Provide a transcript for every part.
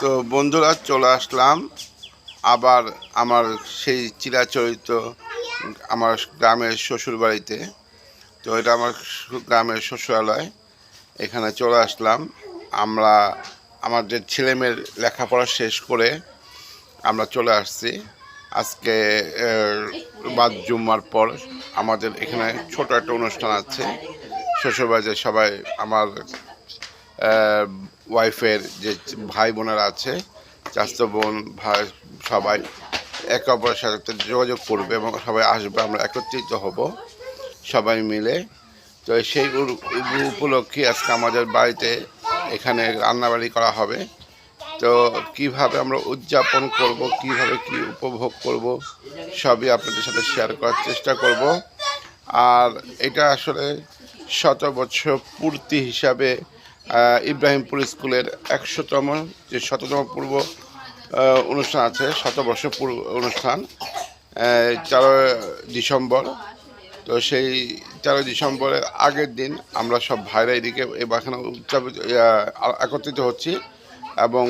তো বন্ধুরা চলে আসলাম। আবার আমার সেই চিরাচরিত আমার গ্রামের শ্বশুর বাড়িতে তো এটা আমার গ্রামের শ্বশুরালয়। এখানে চলে আসলাম। আমরা, আমাদের ছেলেমেয়ের লেখাপড়া শেষ করে আমরা চলে আসছি। আজকে বাদ জুম্মার পর আমাদের এখানে ছোট একটা অনুষ্ঠান আছে। শ্বশুরবাড়িতে সবাই আমার ওয়াইফের যে ভাই বোনেরা আছে চাস্ত বোন, ভাই, সবাই একে অপরের সাথে যোগাযোগ করবে এবং সবাই আসবে, আমরা একত্রিত হব, সবাই মিলে। তো সেই উপলক্ষে আজকে আমাদের বাড়িতে এখানে রান্নাবাড়ি করা হবে। তো কীভাবে আমরা উদযাপন করব, কীভাবে কি উপভোগ করব, সবই আপনাদের সাথে শেয়ার করার চেষ্টা করব। আর এটা আসলে শত বছর পূর্তি হিসাবে ইব্রাহিমপুর স্কুলের একশোতম যে শততম পূর্ব অনুষ্ঠান আছে, শতবর্ষ পূর্ব অনুষ্ঠান তেরো ডিসেম্বর। তো সেই তেরো ডিসেম্বরের আগের দিন আমরা সব ভাইরা এদিকে এখানে উদযাপিত একত্রিত হচ্ছি এবং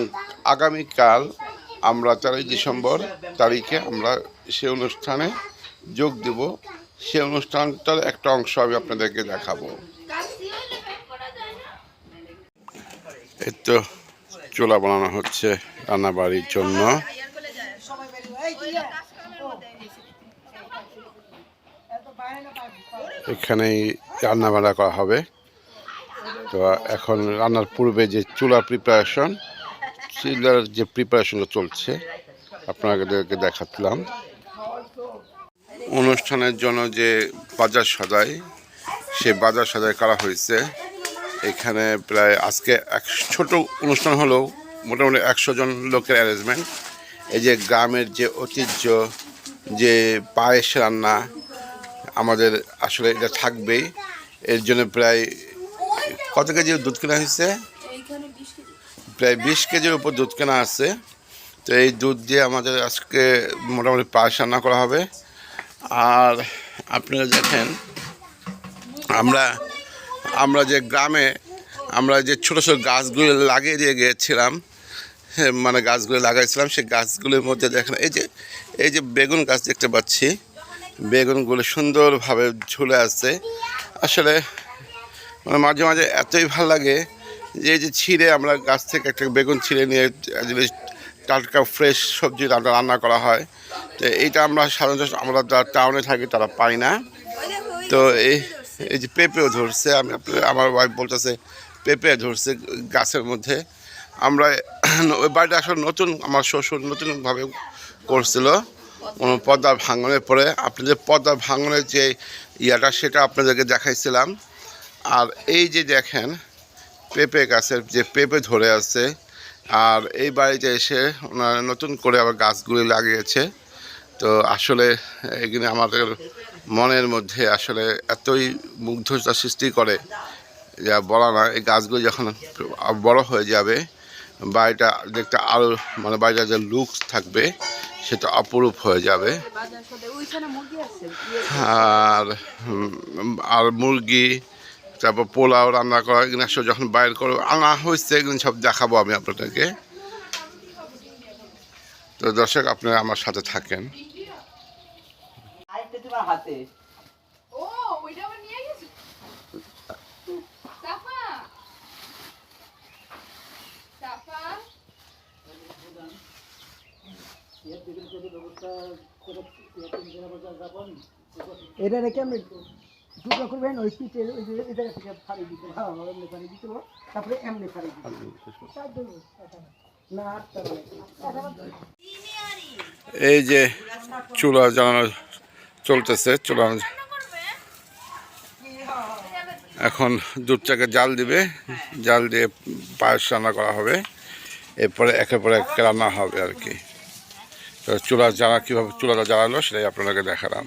আগামীকাল আমরা তেরোই ডিসেম্বর তারিখে আমরা সে অনুষ্ঠানে যোগ দেব। সে অনুষ্ঠানটার একটা অংশ আমি আপনাদেরকে দেখাবো। তো চোলা বানানো হচ্ছে রান্নাবাড়ির জন্য। এখানেই রান্না বান্না করা হবে। তো এখন রান্নার পূর্বে যে চুলা প্রিপারেশন চুলার যে প্রিপারেশনটা চলছে, আপনাদেরকে দেখাচ্ছিলাম। অনুষ্ঠানের জন্য যে বাজার সদাই সে বাজার সদাই করা হয়েছে। এখানে প্রায় আজকে এক ছোট অনুষ্ঠান হলেও মোটামুটি একশো জন লোকের অ্যারেঞ্জমেন্ট এই যে গ্রামের যে ঐতিহ্য, যে পায়েস রান্না আমাদের আসলে এটা থাকবেই। এর জন্য প্রায় কত কেজি দুধ কেনা হয়েছে? প্রায় বিশ কেজির উপর দুধ কেনা আছে। তো এই দুধ দিয়ে আমাদের আজকে মোটামুটি পায়েস রান্না করা হবে। আর আপনারা দেখেন, আমরা আমরা যে গ্রামে, আমরা যে ছোটো ছোটো গাছগুলো লাগিয়ে দিয়ে গিয়েছিলাম মানে গাছগুলো লাগাইছিলাম, সেই গাছগুলোর মধ্যে দেখেন, এই যে এই যে বেগুন গাছ দেখতে পাচ্ছি, বেগুনগুলো সুন্দরভাবে ঝুলে আছে। আসলে মানে মাঝে মাঝে এতই ভালো লাগে যে, এই যে ছিঁড়ে আমরা গাছ থেকে একটা বেগুন ছিঁড়ে নিয়ে যদি টাটকা ফ্রেশ সবজি রান্না রান্না করা হয়, তো এইটা আমরা সাধারণত আমরা যারা টাউনে থাকি তারা পাই না। তো এই এই যে পেঁপেও ধরছে, আমি আপনার- আমার ওয়াইফ বলতেছে, পেঁপে ধরছে গাছের মধ্যে। আমরা ওই বাড়িটা আসলে নতুন, আমার শ্বশুর নতুনভাবে করছিল। কোনো পদ্মার ভাঙনের পরে আপনাদের পদ্মার ভাঙনের যে ইয়াটা, সেটা আপনাদেরকে দেখাইছিলাম। আর এই যে দেখেন, পেঁপে গাছের যে পেঁপে ধরে আছে, আর এই বাড়িতে এসে ওনারা নতুন করে আবার গাছগুলি লাগিয়েছে। তো আসলে এখানে আমাদের মনের মধ্যে আসলে এতই মুগ্ধতা সৃষ্টি করে যা বলা না, এই গাছগুলো যখন বড় হয়ে যাবে বাড়িটা দেখতে আরও মানে বাড়িটা যে লুক থাকবে, সেটা অপরূপ হয়ে যাবে। আর আর মুরগি, তারপর পোলাও রান্না করা, এগুলো সব যখন বাইর করে, আনা হয়েছে, এগুলো সব দেখাবো আমি আপনাদেরকে। তো দর্শক, আপনারা আমার সাথে থাকেন। হাতে। ও ওইটা আবার নিয়ে গেছে? সাফা সাফা এটা রেখে আমি দুটো করবেন ওই পিঠে ওই যে এই জায়গা থেকে ফাড়ি দিতে হ্যাঁ এমনি ফাড়ি দিতে তারপরে এমনি ফাড়ি দিতে না। এই যে চুলা জ্বালানো চলতেছে চুলা এখন দুধটাকে জাল দিবে, জাল দিয়ে পায়েস রান্না করা হবে। এরপরে একের পর এক রান্না হবে আর কি। তো চুলা জ্বালা কীভাবে, চুলাটা জ্বালালো সেটাই আপনাদেরকে দেখালাম।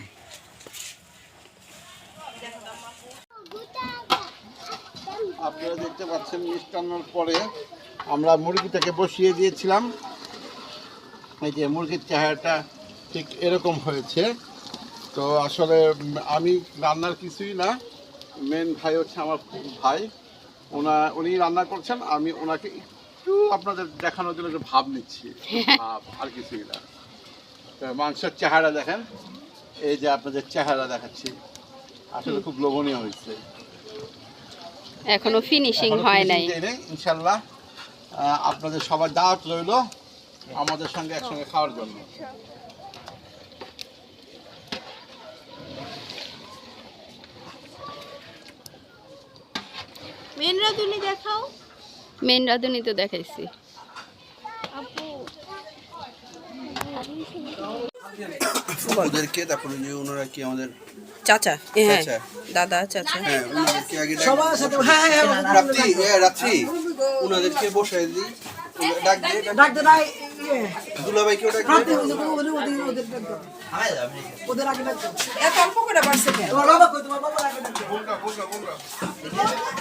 আপনারা দেখতে পাচ্ছেন মিষ্টান্নর পরে আমরা মুরগিটাকে বসিয়ে দিয়েছিলাম। এই যে মুরগির চেহারাটা ঠিক এরকম হয়েছে। তো আসলে আমি রান্নার কিছুই না। মেন ভাই হচ্ছে আমার ভাই। ওনা উনি রান্না করছেন আমি ওনাকে একটু আপনাদের দেখানোর জন্য একটু ভাব নিচ্ছি। ভাব আর কিছুই না। তো মাংসের চেহারা দেখেন। এই যে আপনাদের চেহারা দেখাচ্ছি। আসলে খুব লোভনীয় হয়েছে। এখনও ফিনিশিং হয় নাই। ইনশাল্লাহ। আপনাদের সবার দাওয়াত রইল আমাদের সঙ্গে একসঙ্গে খাওয়ার জন্য। মেন রাঁধুনি দেখাও। মেন রাঁধুনি তো দেখাইছি। ওদেরকে তারপরে যে ওনারা কি আমাদের চাচা হ্যাঁ দাদা চাচা। হ্যাঁ ওনাদেরকে আগে সবার সাথে হ্যাঁ হ্যাঁ হ্যাঁ রাত্রি হ্যাঁ রাত্রি। ওনাদেরকে বসাই দিই। ডাক দিয়ে ডাক- ডাক্তার রাই ইয়ে ডাক রাতে ওদের ওদের ওদের ওদের ডাক্তার ওদের আগে ডাক্তার এত অল্প করে বাড়ছে কেন? বাবা কই তোমার বাবা আগে ডাক্তার এই কোলা এই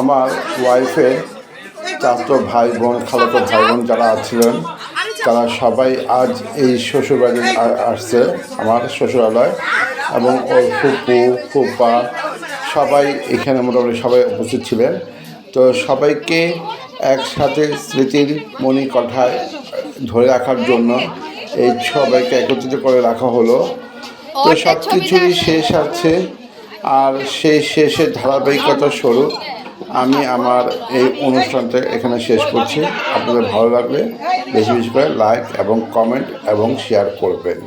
আমার ওয়াইফের চাচাতো ভাই বোন খালাতো ভাই বোন যারা আছিলেন, তারা সবাই আজ এই শ্বশুরবাড়ি আসছে, আমার শ্বশুরালয়, এবং ওর ফুপু, ফুপা, সবাই এখানে মোটামুটি সবাই উপস্থিত ছিলেন। তো সবাইকে একসাথে স্মৃতির মণিকঠায় ধরে রাখার জন্য এই সবাইকে একত্রিত করে রাখা হলো। তো সব কিছুরই শেষ আছে আর সেই শেষের ধারাবাহিকতা স্বরূপ আমি আমার এই অনুষ্ঠানটা এখানে শেষ করছি। আপনাদের ভালো লাগলে বেশি বেশি করে লাইক এবং কমেন্ট এবং শেয়ার করবেন।